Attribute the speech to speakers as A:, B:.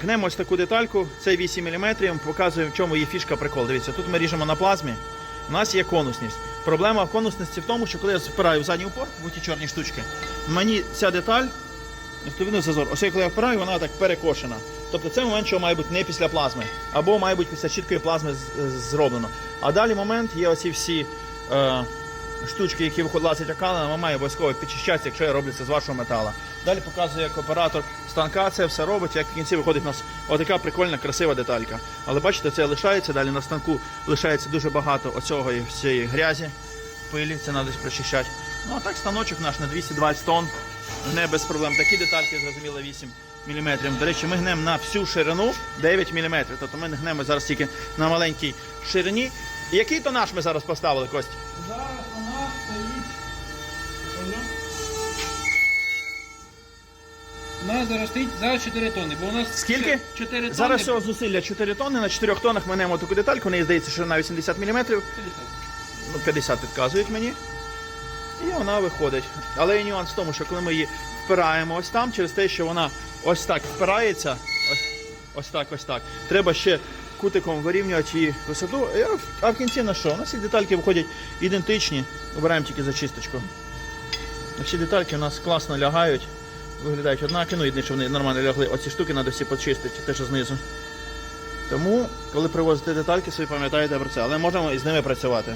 A: Гнемо ось таку детальку, це 8 мм, показує, в чому є фішка прикол. Дивіться, тут ми ріжемо на плазмі, у нас є конусність. Проблема в конусності в тому, що коли я впираю в задній упор, в ті чорні штучки, мені ця деталь, тут зазор, ось коли я впираю, вона так перекошена. Тобто це момент, що має бути не після плазми, або має бути після чіткої плазми зроблено. А далі момент є оці всі е, штучки, які виходять окалина, вона має обов'язково підчищатися, якщо я роблю з вашого металу. Далі показує, як оператор станка це все робить, як в кінці виходить у нас отака прикольна, красива деталька. Але бачите, це лишається, далі на станку лишається дуже багато оцього і всієї грязі, пилі, це треба десь прочищати. Ну а так станочок наш на 220 тонн, гне без проблем. Такі детальки, зрозуміло, 8 мм. До речі, ми гнемо на всю ширину 9 мм. Тобто ми не гнемо зараз тільки на маленькій ширині. І який тонаж ми зараз поставили, Кость?
B: Зараз у нас стоїть. У нас зараз стоїть зараз 4 тонни, бо у нас
A: Скільки?
B: 4 тонни.
A: Зараз всього зусилля 4 тонни, на 4 тоннах ми немо таку детальку, неї здається, що на 80 мм,
B: 50.
A: ну 50 підказують мені. І вона виходить. Але є нюанс в тому, що коли ми її впираємо ось там, через те, що вона ось так впирається, ось, ось так, ось так. Треба ще кутиком вирівнювати її висоту. А в- кінці на що? У нас всі детальки виходять ідентичні, обираємо тільки зачисточку. Всі детальки у нас класно лягають, виглядають однаки, ну єдине, що вони нормально лягли. Оці штуки треба всі почистити, те, що знизу. Тому, коли привозите детальки, собі пам'ятаєте про це, але можемо і з ними працювати.